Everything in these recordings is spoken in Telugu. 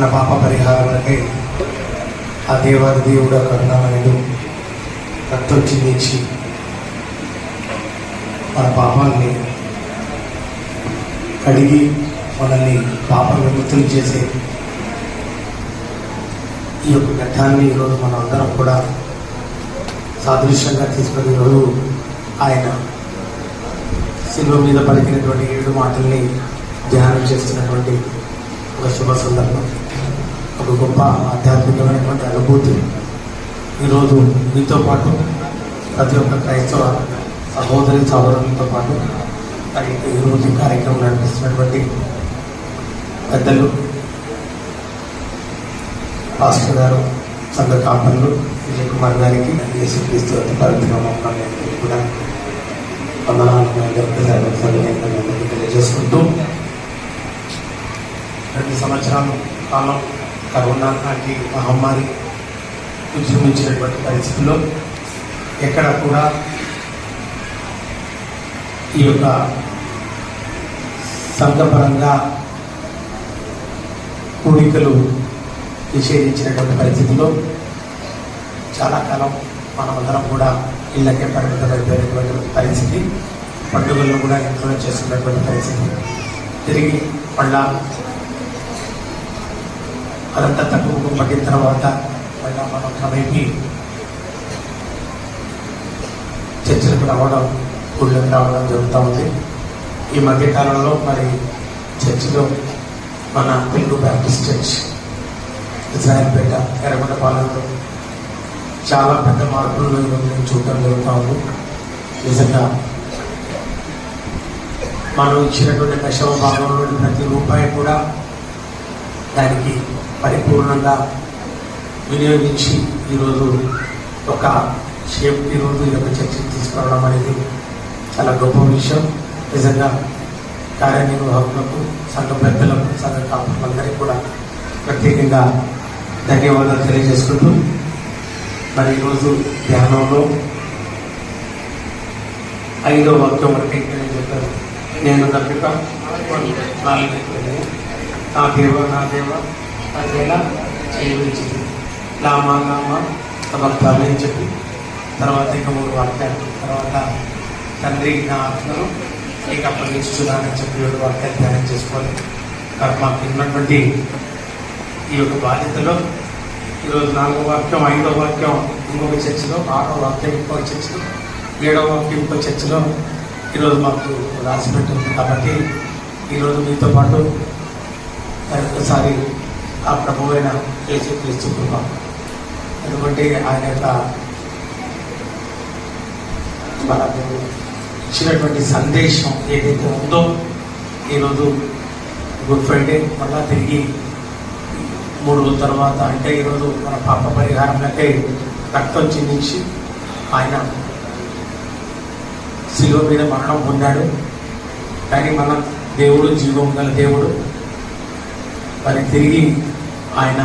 మన పాప పరిహారాలకై ఆ దేవాది దేవుడు కరుణామయుడు రక్తం చిందించి మన పాపాన్ని కడిగి మనల్ని పాప విముక్తులు చేసే ఈ యొక్క ఘట్టాన్ని ఈరోజు మనం అందరం కూడా సాదృశ్యంగా తీసుకుని ఈరోజు ఆయన శిలువ మీద పలికినటువంటి ఏడు మాటల్ని ధ్యానం చేస్తున్నటువంటి ఒక శుభ సందర్భం. ఒక గొప్ప ఆధ్యాత్మికమైనటువంటి అనుభూతి. ఈరోజు మీతో పాటు ప్రతి ఒక్క క్రైస్తవ సహోదరి సహోదరులతో పాటు మరి ఈరోజు ఈ కార్యక్రమం నడిపిస్తున్నటువంటి పెద్దలు పాస్టర్ గారు సంఘ కాపర్లు విజయ్ కుమార్ గారికి యేసుక్రీస్తు అతి పవిత్ర కూడా తెలియజేసుకుంటూ రెండు సంవత్సరాల కాలం కరోనా లాంటి మహమ్మారి ఉద్యమించినటువంటి పరిస్థితుల్లో ఎక్కడ కూడా ఈ యొక్క సంఘపరంగా కోరికలు నిషేధించినటువంటి పరిస్థితుల్లో చాలా కాలం మనమందరం కూడా ఇళ్ళకే పరిమితమైపోయినటువంటి పరిస్థితి పండుగల్లో కూడా ఇంట్లో చేసుకున్నటువంటి పరిస్థితి. తిరిగి మళ్ళా అదంతా తక్కువ పట్టిన తర్వాత మళ్ళా మనం క్రమేపీ చర్చలకు రావడం ఊళ్ళోకి రావడం జరుగుతూ ఉంది. ఈ మధ్యకాలంలో మరి చర్చిలో మన తెలుగు బ్యాప్టిస్ట్ చర్చ్ ఇజ్రాయల్పేట ఎర్రగొండపాలెంలో చాలా పెద్ద మార్పులను నేను చూడటం జరుగుతూ ఉంది. నిజంగా మనం ఇచ్చినటువంటి దశమ భాగంలోని ప్రతి రూపాయి కూడా దానికి పరిపూర్ణంగా వినియోగించి ఈరోజు ఒక షేప్ ఈరోజు ఈ యొక్క చర్చకు తీసుకురావడం అనేది చాలా గొప్ప విషయం. నిజంగా కార్యనిర్వాహకులకు సంఘ పెద్దలకు సంఘ కాపులందరికీ కూడా ప్రత్యేకంగా ధన్యవాదాలు తెలియజేసుకుంటూ మరి ఈరోజు ధ్యానంలో ఐదో వాక్యం వరకు నేను చెప్పాను నేను తప్పిక నాలుగు నా దేవ నా దేవ అదేలా చేయవలసింది లామా లామా సమర్థాలు అని చెప్పి తర్వాత ఇక మూడు వాక్యాలు. తర్వాత తండ్రి నా ఆత్మను నీకు అప్పగించుతున్నానని చెప్పి ఏడు వాక్యాలు ధ్యానం చేసుకోవాలి. కాబట్టి మాకు ఉన్నటువంటి ఈ యొక్క బాధ్యతలో ఈరోజు నాలుగో వాక్యం ఐదో వాక్యం ఇంకొక చర్చిలో ఆరో వాక్యం ఇంకొక చర్చలో ఏడవ వాక్యం ఇంకో చర్చిలో ఈరోజు మాకు రాసి పెట్టింది. కాబట్టి ఈరోజు మీతో పాటు ఒకసారి ఆ ప్రభు అయిన చేసే క్రీస్తు కృప. ఎందుకంటే ఆయన యొక్క మనకు ఇచ్చినటువంటి సందేశం ఏదైతే ఉందో ఈరోజు గుడ్ ఫ్రైడే మళ్ళా తిరిగి మూడు రోజుల తర్వాత అంటే ఈరోజు మన పాప పరిహారంలకై రక్తం చిందించి ఆయన శిలువ మీద మరణం పొందాడు. కానీ మన దేవుడు జీవం గల దేవుడు మరి తిరిగి ఆయన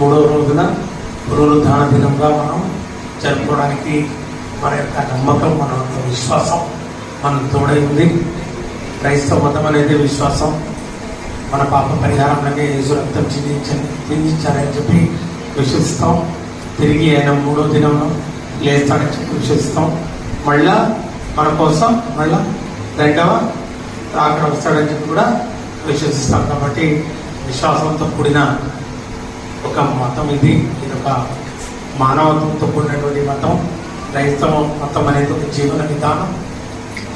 మూడవ రోజున పునరుద్ధాన దినంగా మనం జరుపుకోవడానికి మన యొక్క నమ్మకం మన యొక్క విశ్వాసం మనం తోడై ఉంది. క్రైస్తవ మతం అనేది విశ్వాసం. మన పాప పరిహారంలోనే యేసు రక్తం చిందించండి చిందించారని చెప్పి విశ్వసిస్తాం తిరిగి ఆయన మూడో దినంలో లేస్తాడని చెప్పి విశ్వసిస్తాం మళ్ళా మన కోసం మళ్ళా రెండవ అక్కడ వస్తాడని చెప్పి కూడా విశ్వసిస్తాం కాబట్టి విశ్వాసంతో కూడిన ఒక మతం ఇది. ఇది ఒక మానవత్వంతో కూడినటువంటి మతం. క్రైస్తవ మతం అనేది ఒక జీవన విధానం.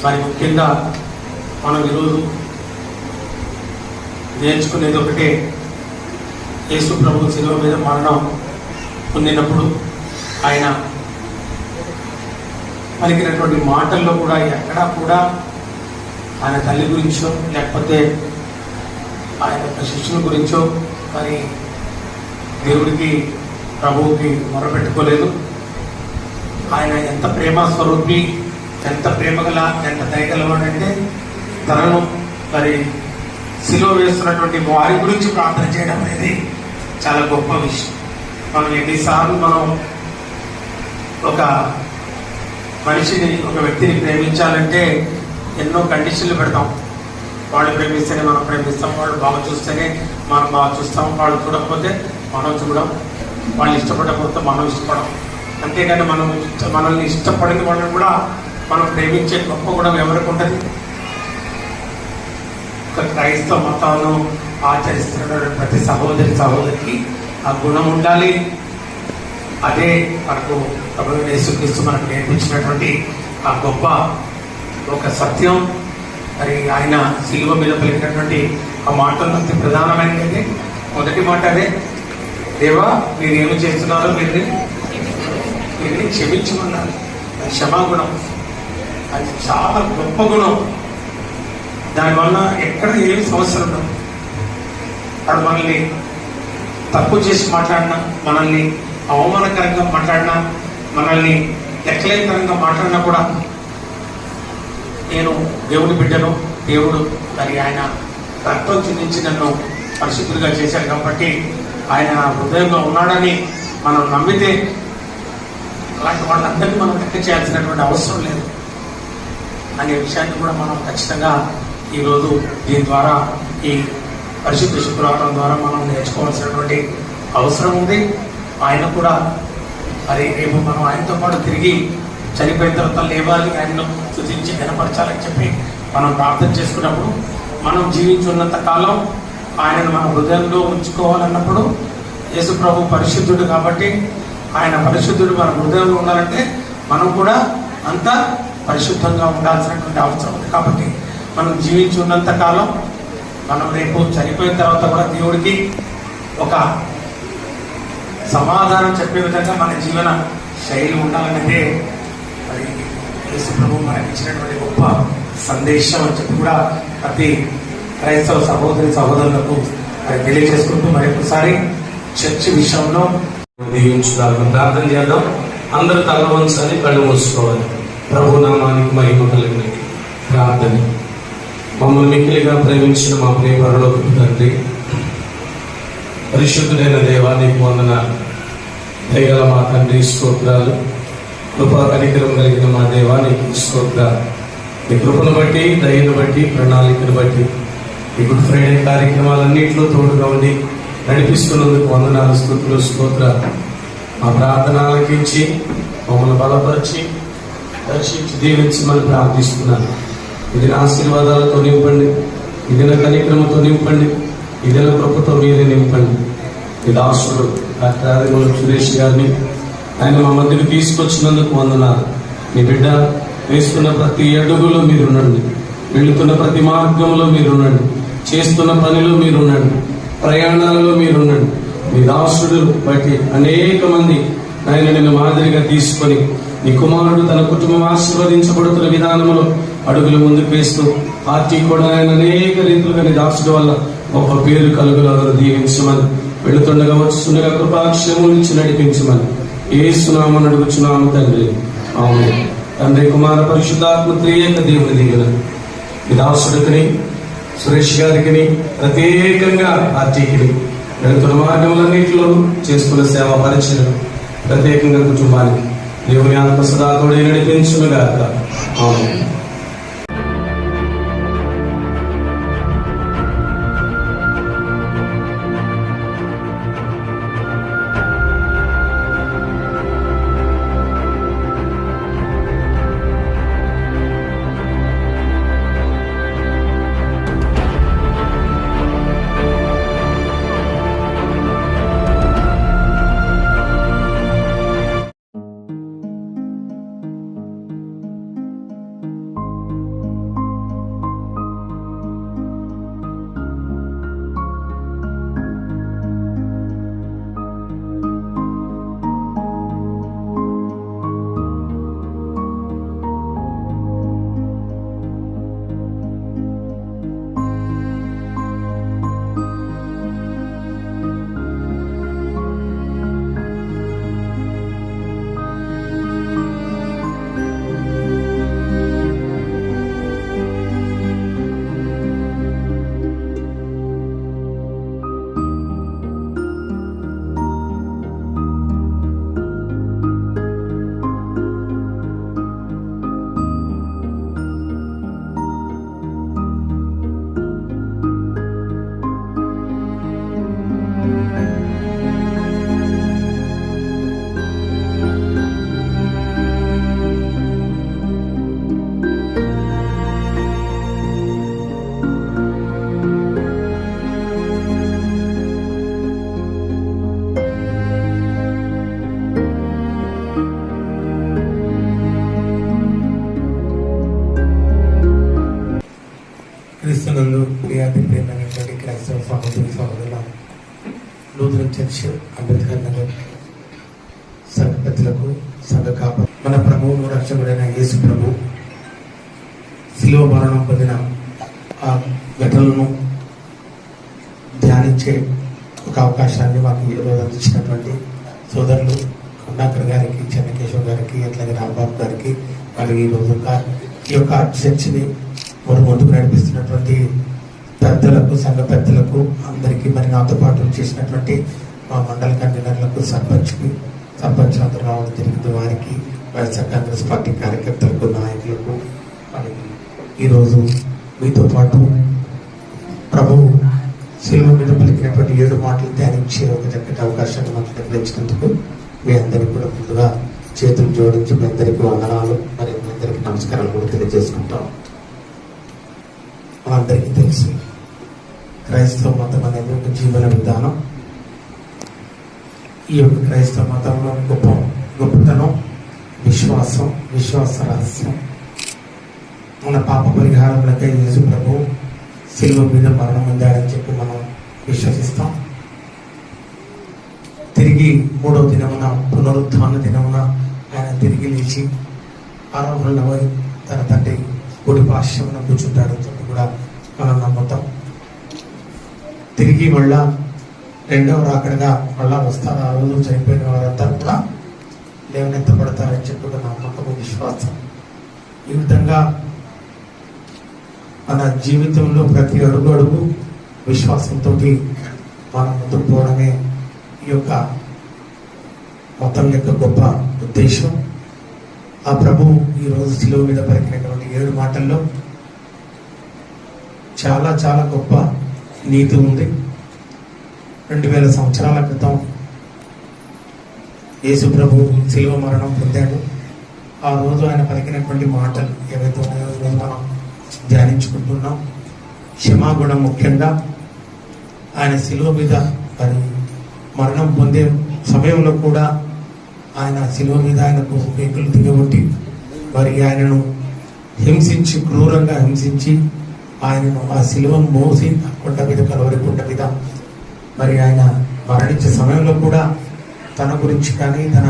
మరి ముఖ్యంగా మనం ఈరోజు నేర్చుకునేది ఒకటే. యేసు ప్రభు శిలువ మీద మరణం పొందినప్పుడు ఆయన పలికినటువంటి మాటల్లో కూడా ఎక్కడా కూడా ఆయన తల్లి గురించో లేకపోతే ఆయన యొక్క శిష్యుల గురించో కానీ దేవుడికి ప్రభువుకి మొరపెట్టుకోలేదు. ఆయన ఎంత ప్రేమ స్వరూపి ఎంత ప్రేమగల ఎంత దయగలవాడంటే తనను మరి సిలువ వేస్తున్నటువంటి వారి గురించి ప్రార్థన చేయడం అనేది చాలా గొప్ప విషయం. మనం ఎన్నిసార్లు మనం ఒక మనిషిని ఒక వ్యక్తిని ప్రేమించాలంటే ఎన్నో కండిషన్లు పెడతాం. వాళ్ళు ప్రేమిస్తేనే మనం ప్రేమిస్తాం వాళ్ళు బాగా చూస్తేనే మనం బాగా చూస్తాం వాళ్ళు చూడకపోతే మనం చూడం. వాళ్ళు ఇష్టపడకపోతే మనం ఇష్టపడం. అంతేగాని మనం మనల్ని ఇష్టపడిన వాళ్ళని కూడా మనం ప్రేమించే గొప్ప కూడా ఎవరికి ఉంటుంది? ఒక క్రైస్తవ మతాలను ఆచరిస్తున్న ప్రతి సహోదరి సహోదరికి ఆ గుణం ఉండాలి. అదే మనకు ప్రభుత్వ యేసుక్రీస్తు మనకు నేర్పించినటువంటి ఆ గొప్ప ఒక సత్యం. మరి ఆయన శిలువ మీద పలికినటువంటి ఆ మాటలు అతి ప్రధానమైనది. మొదటి మాట అదే. దేవా మీరు ఏమి చేస్తున్నారో మీరు మీరు క్షమించమన్నారు. అది క్షమాగుణం. అది చాలా గొప్ప గుణం. దానివల్ల ఎక్కడ ఏమి సమస్యలు ఉండవు. అక్కడ మనల్ని తప్పు చేసి మాట్లాడినా మనల్ని అవమానకరంగా మాట్లాడినా మనల్ని లెక్కలేకరంగా మాట్లాడినా కూడా నేను దేవుని బిడ్డను దేవుడు మరి ఆయన రక్తం చిందించి నన్ను పరిశుద్ధులుగా చేశాడు కాబట్టి ఆయన హృదయంలో ఉన్నాడని మనం నమ్మితే అలాంటి వాళ్ళందరినీ మనం లెక్క చేయాల్సినటువంటి అవసరం లేదు. అనే విషయాన్ని కూడా మనం ఖచ్చితంగా ఈరోజు దీని ద్వారా ఈ పరిశుద్ధ శుక్రవారం ద్వారా మనం నేర్చుకోవాల్సినటువంటి అవసరం ఉంది. ఆయన కూడా మరి రేపు మనం ఆయనతో పాటు తిరిగి చనిపోయిన తర్వాత లేవాలి ఆయనను స్థుతించి కనపరచాలని చెప్పి మనం ప్రార్థన చేసుకున్నప్పుడు మనం జీవించున్నంత కాలం ఆయనను మన హృదయంలో ఉంచుకోవాలన్నప్పుడు యేసు ప్రభు పరిశుద్ధుడు కాబట్టి ఆయన పరిశుద్ధుడు మన హృదయంలో ఉండాలంటే మనం కూడా అంత పరిశుద్ధంగా ఉండాల్సినటువంటి అవసరం ఉంది. కాబట్టి మనం జీవించున్నంత కాలం మనం రేపు చనిపోయిన తర్వాత కూడా దేవుడికి ఒక సమాధానం చెప్పే విధంగా మన జీవన శైలి ఉండాలనేదే మరి యేసు ప్రభు మనకి ఇచ్చినటువంటి గొప్ప సందేశం అని చెప్పి కూడా ప్రతి క్రైస్తవ సహోదరి సహోదరులకు మరి తెలియజేసుకుంటూ మరి ఒకసారి చర్చ్ విషయంలో దీవించుదాము ప్రార్థన చేద్దాం. అందరూ తల వంచాలి కళ్ళు మూసుకోవాలి. ప్రభు నామానికి మహిమ కలిగిన ప్రార్థన. మమ్మల్ని మిక్కిలిగా ప్రేమించిన మా ప్రియ పరలోకి తండ్రి పరిశుద్ధుడైన దేవానికి వందన దయగల మా తండ్రి స్తోత్రాలు. కృపా కనికరం కలిగిన మా దేవానికి స్తోత్ర. మీ కృపను బట్టి దయను బట్టి ప్రణాళికను బట్టి ఈ గుడ్ ఫ్రైడే కార్యక్రమాలన్నింటిలో తోడుగా ఉండి నడిపిస్తున్నందుకు వందనాలు స్థుతులు స్తోత్ర. మా ప్రార్థన ఆలకించి మమ్మల్ని బలపరిచి దర్శించి మనం ప్రార్థిస్తున్నాను. ఇది ఆశీర్వాదాలతో నింపండి ఇది నా నింపండి ఇది నా కృపతో మీరే నింపండి. ఈ దాసుడు డాక్టర్ సురేష్ గారిని ఆయన మా మధ్యకు తీసుకొచ్చినందుకు వందనాలు. మీ బిడ్డ వేస్తున్న ప్రతి అడుగులో మీరుండండి. వెళుతున్న ప్రతి మార్గంలో మీరుండండి. చేస్తున్న పనిలో మీరుండండి. ప్రయాణాలలో మీరుండండి. మీ దాసుడు బట్టి అనేక మంది ఆయన నిన్ను మాదిరిగా తీసుకొని నీ కుమారుడు తన కుటుంబం ఆశీర్వదించబడుతున్న విధానంలో అడుగులు ముందుకు వేస్తూ పార్టీ కూడా ఆయన అనేక రీతులుగా నీ దాసుడు వల్ల గొప్ప పేరు కలుగులాగా దీవించమని వెళుతుండగా వచ్చుండగా కృపాక్షేమం ఇచ్చి నడిపించమని. ఏసునామని అడుగుచున్నాము తండ్రి. అవును తండ్రి కుమార పరిశుద్ధాత్మ త్రియేక దేవుని దిగిన ఈ దాసుడికి సురేష్ గారికి ప్రత్యేకంగా పార్టీకిని వెళుతున్న మార్గములన్నింటిలో చేసుకున్న సేవ పరిచయం ప్రత్యేకంగా కుటుంబానికి. దేవుని ఆత్మ సదా తోడే నడిపించునుగాక. అవును లూథరన్ అంబేద్కర్ నగర్ సంఘ పెద్దలకు సంఘ కాప మన ప్రభువును రక్షకుడైన యేసు ప్రభు శిలువ మరణం పొందిన ఆ ఘటనలను ధ్యానించే ఒక అవకాశాన్ని మాకు ఈరోజు అందించినటువంటి సోదరులు కొండాకర్ గారికి చెన్నకేశ్వర్ గారికి అట్లాగే రాంబాబు గారికి మరియు ఈ ఈ యొక్క చర్చిని మరి ముందుకు నడిపిస్తున్నటువంటి పెద్దలకు సంఘ పెద్దలకు అందరికీ మరి నాతో పాటు చేసినటువంటి మా మండల కన్వీనర్లకు సర్పంచ్కి సర్పంచ్ అందరూ రావడం జరిగింది వారికి వైఎస్ఆర్ కాంగ్రెస్ పార్టీ కార్యకర్తలకు నాయకులకు మరి ఈరోజు మీతో పాటు ప్రభు శిలువ మీద పలికినటువంటి ఏడు మాటలు ధ్యానించే ఒక చక్కటి అవకాశాన్ని మాకు నిర్ణయించినందుకు మీ అందరికీ కూడా ముందుగా చేతులు జోడించి మీ అందరికీ వందనాలు మరి మీ అందరికీ నమస్కారాలు కూడా తెలియజేసుకుంటాం. మనందరికీ తెలుసు క్రైస్తవ మతం అనేది ఒక జీవన విధానం. ఈ యొక్క క్రైస్తవ మతంలో గొప్ప గొప్పతనం విశ్వాసం విశ్వాస రహస్యం. మన పాప పరిహారములకై యేసు ప్రభు శిలువ మీద మరణం పొందాడని చెప్పి మనం విశ్వసిస్తాం. తిరిగి మూడవ దినమున పునరుద్ధరణ దినమున ఆయన తిరిగి లేచి ఆరోహణమై తన తండ్రి గుడి పాశ్యమున కూర్చుంటాడని చెప్పి కూడా మనం నమ్ముతాం. తిరిగి మళ్ళా రెండవ రాకడగా మళ్ళా వస్తాను ఆ రోజు చనిపోయిన వారంతా కూడా లేవనెత్తబడతారని చెప్పి ఒక విశ్వాసం. ఈ విధంగా మన జీవితంలో ప్రతి అడుగు అడుగు విశ్వాసంతో మనం ముందుకు పోవడమే ఈ యొక్క మొత్తం యొక్క గొప్ప ఉద్దేశం. ఆ ప్రభు ఈ రోజు మీద పలికినటువంటి ఏడు మాటల్లో చాలా చాలా గొప్ప నీతి ఉంది. రెండు వేల సంవత్సరాల క్రితం యేసు ప్రభు శిలువ మరణం పొందాడు. ఆ రోజు ఆయన పలికినటువంటి మాటలు ఏవైతే ఉన్నాయో ఈరోజు మనం ధ్యానించుకుంటున్నాం. క్షమాగుణం ముఖ్యంగా ఆయన శిలువ మీద మరి మరణం పొందే సమయంలో కూడా ఆయన శిలువ మీద ఆయనకు పేకులు దిగబట్టి మరి ఆయనను హింసించి క్రూరంగా హింసించి ఆయనను ఆ శిలువను మోసి కొండ మీద కలవరి కొండ మీద మరి ఆయన మరణించే సమయంలో కూడా తన గురించి కానీ తన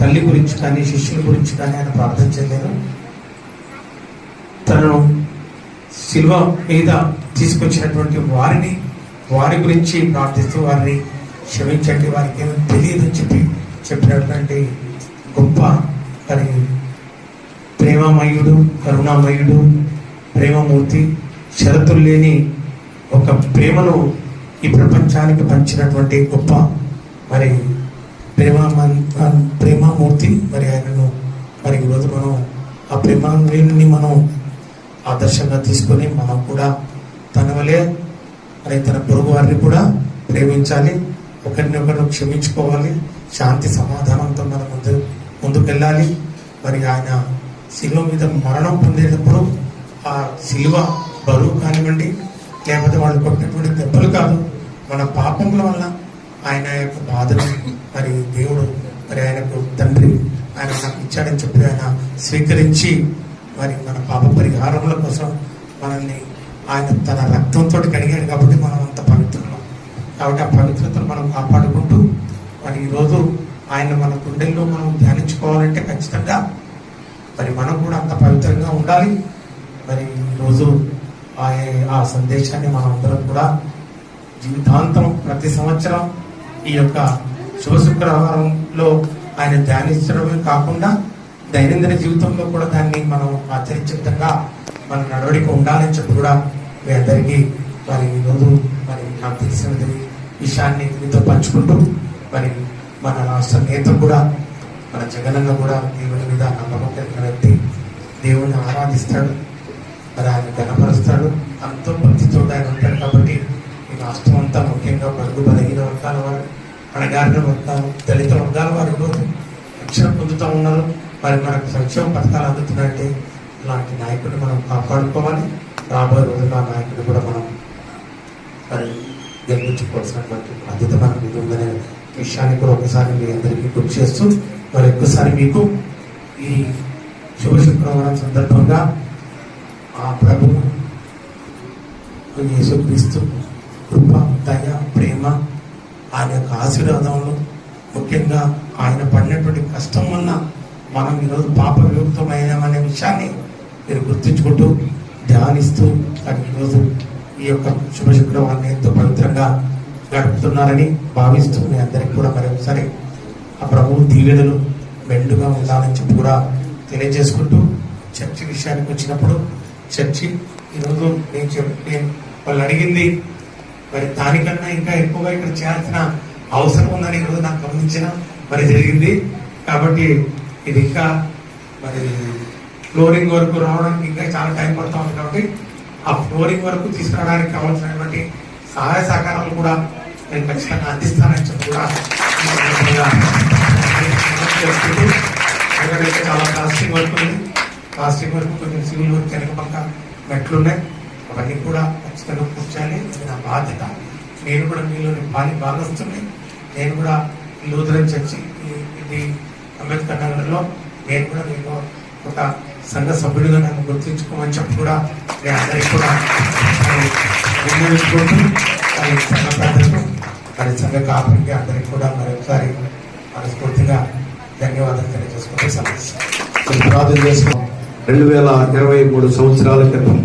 తల్లి గురించి కానీ శిష్యుల గురించి కానీ ఆయన ప్రార్థన చేయలేదు. తనను శిల్వ మీద తీసుకొచ్చినటువంటి వారిని వారి గురించి ప్రార్థిస్తూ వారిని క్షమించండి వారికి ఏమీ తెలియదని చెప్పి చెప్పినటువంటి గొప్ప మరి ప్రేమమయుడు కరుణామయుడు ప్రేమమూర్తి షరతులు లేని ఒక ప్రేమను ఈ ప్రపంచానికి పంచినటువంటి గొప్ప మరి ప్రేమ ప్రేమమూర్తి మరి ఆయనను మరి ఈరోజు మనం ఆ ప్రేమాన్ని మనం ఆదర్శంగా తీసుకొని మనం కూడా తన వలే మరి తన పొరుగు వారిని కూడా ప్రేమించాలి. ఒకరిని ఒకరిని క్షమించుకోవాలి. శాంతి సమాధానంతో మనం ముందు ముందుకెళ్ళాలి. మరి ఆయన శిలువ మీద మరణం పొందేటప్పుడు ఆ శిలువ బరువు కానివ్వండి లేకపోతే వాళ్ళు కొట్టినటువంటి దెబ్బలు కాదు. మన పాపముల వల్ల ఆయన యొక్క బాధను మరి దేవుడు మరి ఆయనకు తండ్రి ఆయన నాకు ఇచ్చాడని చెప్పి ఆయన స్వీకరించి మరి మన పాప పరిహారముల కోసం మనల్ని ఆయన తన రక్తంతో కడిగాడు కాబట్టి మనం అంత పవిత్రులం. కాబట్టి ఆ పవిత్రతను మనం కాపాడుకుంటూ మరి ఈరోజు ఆయన మన గుండెల్లో మనం ధ్యానించుకోవాలంటే ఖచ్చితంగా మరి మనం కూడా అంత పవిత్రంగా ఉండాలి. మరి ఈరోజు ఆ ఆ సందేశాన్ని మనం అందరం కూడా జీవితాంతం ప్రతి సంవత్సరం ఈ యొక్క శుభ శుక్రవారంలో ఆయన ధ్యానించడమే కాకుండా దైనందిన జీవితంలో కూడా దాన్ని మనం ఆచరించే విధంగా మన నడవడిక ఉండాలని చెప్పి కూడా మీ అందరికీ మరి ఈరోజు మరి నాకు తెలిసిన విషయాన్ని మీతో పంచుకుంటూ మరి మన రాష్ట్ర నేత కూడా మన జగనన్న కూడా దేవుని మీద నమ్మకం కలిగిన వ్యక్తి. దేవుని ఆరాధిస్తాడు. మరి ఆయన గణపరుస్తాడు అంతో భక్తితో ఆయన ఉంటాడు కాబట్టి రాష్ట్రం అంతా ముఖ్యంగా బడుగు బలహీన వర్గాల వారు అణగారిన వర్గాలు దళిత వర్గాల వారు ఈరోజు రక్షణ పొందుతూ ఉన్నారు. మరి మనకు సంక్షేమ పథకాలు అందుతున్నాయంటే ఇలాంటి నాయకుడిని మనం కాపాడుకోవాలి. రాబోయే రోజుల్లో ఆ నాయకుడిని కూడా మనం మరి గెలిపించుకోవాల్సినటువంటి బాధ్యత మన మీద ఉందనే విషయాన్ని కూడా ఒకసారి మీ అందరికీ గుర్తు చేస్తూ మరి ఒక్కసారి మీకు ఈ శుభ శుక్రవారం సందర్భంగా ఆ ప్రభు యేసుక్రీస్తు కృప దయ ప్రేమ ఆయన యొక్క ఆశీర్వాదములు ముఖ్యంగా ఆయన పడినటువంటి కష్టం వల్ల మనం ఈరోజు పాప విముక్తమైనామనే విషయాన్ని మీరు గుర్తుంచుకుంటూ ధ్యానిస్తూ కానీ ఈరోజు ఈ యొక్క శుభ శుక్రవారాన్ని ఎంతో పవిత్రంగా గడుపుతున్నారని భావిస్తూ మీ అందరికీ కూడా మరి ఒకసారి ఆ ప్రభువు దీవెనలు మెండుగా ఉండాలని చెప్పి కూడా తెలియజేసుకుంటూ చర్చి విషయానికి వచ్చినప్పుడు చర్చి ఈరోజు నేను చెప్పి వాళ్ళు అడిగింది మరి దానికన్నా ఇంకా ఎక్కువగా ఇక్కడ చేయాల్సిన అవసరం ఉందని ఈరోజు నాకు గమనించిన మరి జరిగింది. కాబట్టి ఇది ఇంకా మరి ఫ్లోరింగ్ వరకు రావడానికి ఇంకా చాలా టైం పడుతూ ఉంది కాబట్టి ఆ ఫ్లోరింగ్ వరకు తీసుకురావడానికి కావాల్సినటువంటి సహాయ సహకారాలు కూడా నేను ఖచ్చితంగా అందిస్తానని చెప్పి కూడా చాలా ప్లాస్టిక్ వర్క్ ఉంది. ప్లాస్టిక్ వర్క్ కొంచెం సివిల్ వర్క్ వెనక పక్క మెట్లున్నాయి అవన్నీ కూడా ఖచ్చితంగా కూర్చాలి అది నా బాధ్యత. నేను కూడా మీలో బాగా భాగస్తుంది నేను కూడా లూథరన్ చర్చి ఇది అంబేద్కర్ నగర్లో నేను కూడా మీకు ఒక సంఘ సభ్యుడిగా నన్ను గుర్తించుకోమని చెప్పి కూడా నేను అందరికీ కూడా మరి విన్నవించుకుంటూ మరి సంఘ పెద్దలకు మరి సంఘ కాపురికి అందరికీ కూడా మరొకసారి మనస్ఫూర్తిగా ధన్యవాదాలు తెలియజేసుకుంటూ సమస్య ప్రార్థన చేసుకున్నాం. రెండు వేల ఇరవై మూడు సంవత్సరాల క్రితం.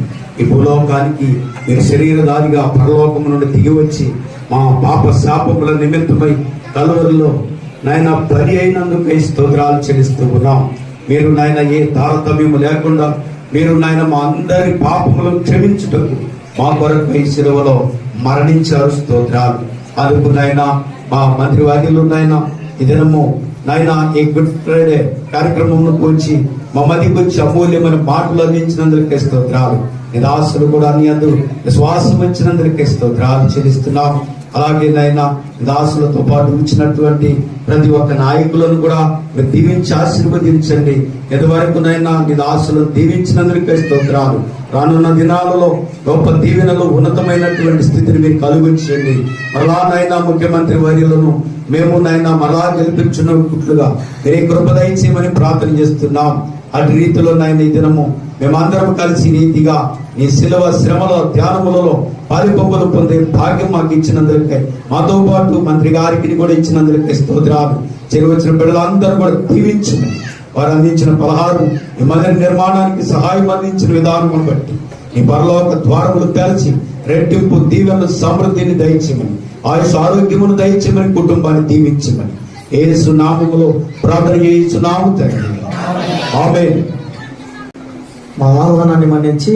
ఈ భూలోకానికి మీరు శరీరధారిగా పరలోకము నుండి దిగి వచ్చి మా పాప శాపముల నిమిత్తమై కలువరిలో నాయన బలి అయినందుకై స్తోత్రాలు చెల్లిస్తూ ఉన్నాం. మీరు నాయన ఏ తారతమ్యము లేకుండా మీరు నాయన మా అందరి పాపములను క్షమించుటకు మా కొరకు ఈ శిలువలో మరణించారు స్తోత్రాలు. అందుకు నాయన మా మంత్రి వారిలో నాయన ఈ దినము నాయన ఈ గుడ్ ఫ్రైడే కార్యక్రమంలో కూర్చి మా మదికి వచ్చి అమూల్యమైన మాటలు అందించినందుకే స్తోత్రాలు. నిరాశలు కూడా నీ అందు విశ్వాసం వచ్చినందుకే స్తోత్రాలు చెల్లిస్తున్నాం. అలాగే నాయన దాసులతో పాటు ఉంచినటువంటి ప్రతి ఒక్క నాయకులను కూడా మీరు దీవించి ఆశీర్వదించండి. ఎదువరకు నైనా నీ దాసులను దీవించినందుకే స్తోత్రాలు. రానున్న దినాలలో గొప్ప దీవెనలు ఉన్నతమైనటువంటి స్థితిని మీరు కలుగించండి. మరలా నైనా ముఖ్యమంత్రి వర్యులను మేము నైనా మరలా గెలిపించున్నట్లుగా మీరే కృప దయచేయమని ప్రార్థన చేస్తున్నాం. అటు రీతిలో నాయన ఈ దినము మేమందరం కలిసి నీతిగా నీ శిలవ శ్రమలో ధ్యానములలో పాలిపొంగులు పొందే భాగ్యం మాకు ఇచ్చినందుకే మాతో పాటు మంత్రి గారికి కూడా ఇచ్చినందుకే స్తోత్రాలు. చేరువచ్చిన బిడ్డలందరూ కూడా దీవించు. వారు అందించిన పలహారం ఈ మందిర నిర్మాణానికి సహాయం అందించిన విధానం బట్టి ఈ పరలోక ద్వారములు తెరచి రెట్టింపు దీవెన సమృద్ధిని దయచేయమని ఆయుష్ ఆరోగ్యమును దయచేయమని కుటుంబాన్ని దీవించమని. ఏ సునామములో ప్రార్థన చేయించున్నాము తండ్రి. ఆమె మా ఆహ్వానాన్ని మన్నించి